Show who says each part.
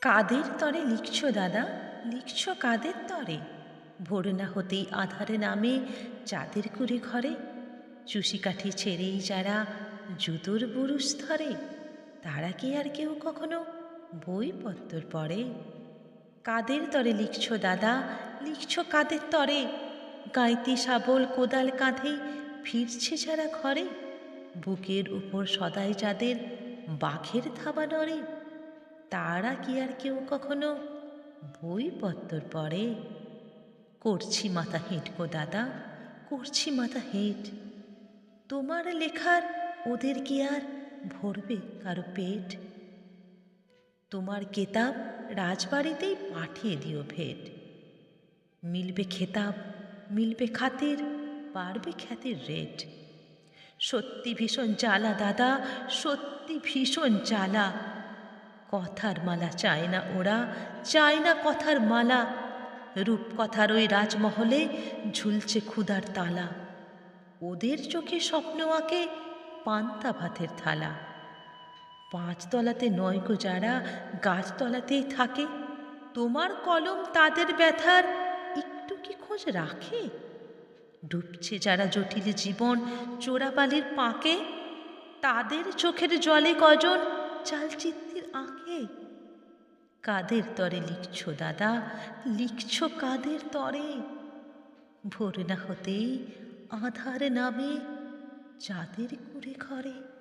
Speaker 1: কাদের তরে লিখছ দাদা? লিখছ কাদের তরে? ভোর না হতেই আধারে নামে চাঁদের কুড়ে ঘরে। চুষি কাঠি ছেড়েই যারা জুতোর বুরুষ ধরে, তারা কি আর কেউ কখনো বইপত্তর পড়ে? কাদের তরে লিখছ দাদা? লিখছ কাদের তরে? গাইতি শাবল কোদাল কাঁধে ফিরছে যারা ঘরে, বুকের উপর সদাই যাদের বাঘের থাবা নড়ে। তারা কি আর কেউ কখনো বইপত্তর পড়ে? করছি মাথা হেঁট গো দাদা, করছি মাথা হেঁট। তোমার লেখার ওদের কি আর ভরবে কারও পেট? তোমার কেতাব রাজবাড়িতেই পাঠিয়ে দিও ভেট। মিলবে খেতাব, মিলবে খাতির পারবে খ্যাতির রেট। সত্যি ভীষণ জ্বালা দাদা, সত্যি ভীষণ জ্বালা। কথার মালা চায় না ওরা, চায় না কথার মালা। রূপকথার ওই রাজমহলে ঝুলছে ক্ষুধার তালা। ওদের চোখে স্বপ্ন আঁকে পান্তা ভাতের থালা। পাঁচতলাতে নয় গো যারা, গাছতলাতেই থাকে। তোমার কলম তাদের ব্যথার একটু কি খোঁজ রাখে? ডুবছে যারা জটিল জীবন, চোরাবালির পাকে। তাদের চোখের জলে কজন চালচিত্রের আঁকে? কাদের তরে লিখছ দাদা? লিখছ কাদের তরে? ভোর না হতেই আধার নামে চাঁদের কুড়ে ঘরে।